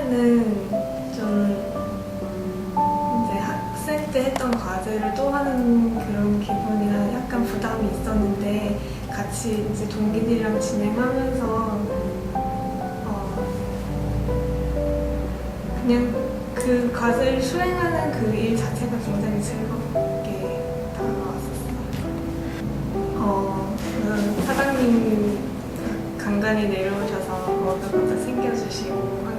처음에는 좀 이제 학생 때 했던 과제를 또 하는 그런 기분이나 약간 부담이 있었는데 같이 이제 동기들이랑 진행하면서 어, 그냥 그 과제를 수행하는 그 일 자체가 굉장히 즐겁게 다가왔었어요. 어, 그 사장님 간간히 내려오셔서 먹을 것도 챙겨주시고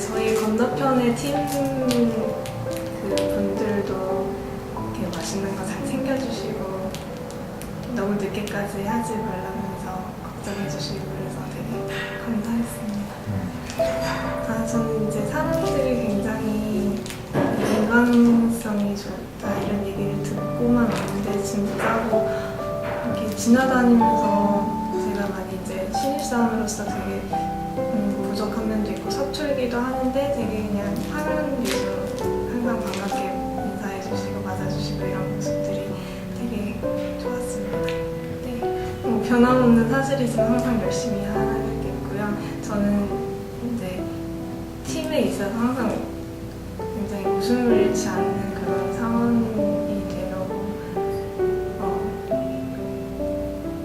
저희 건너편의 팀 그 분들도 이렇게 맛있는 거 잘 챙겨주시고 너무 늦게까지 하지 말라면서 걱정해주시고 그래서 되게 감사했습니다. 아, 저는 이제 사람들이 굉장히 인간성이 좋다 이런 얘기를 듣고만 왔는데 진짜로 이렇게 지나다니면서 제가 많이 이제 신입사원으로서 되게 음, 부족한 면도 있고 서툴기도 하는데 되게 그냥 하는 일로 항상 반갑게 인사해주시고 맞아주시고 이런 모습들이 되게 좋았습니다. 네, 뭐 변함없는 사실이지만 항상 열심히 하겠고요. 저는 이제 팀에 있어서 항상 굉장히 웃음을 잃지 않는 그런 상황이 되려고 어,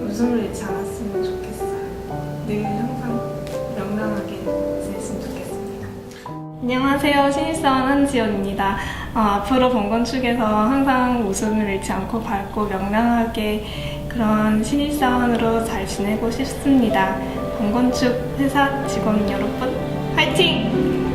웃음을 잃지 않았으면 좋겠어요. 늘 안녕하세요. 신입사원 한지연입니다. 어, 앞으로 본건축에서 항상 웃음을 잃지 않고 밝고 명랑하게 그런 신입사원으로 잘 지내고 싶습니다. 본건축 회사 직원 여러분, 화이팅!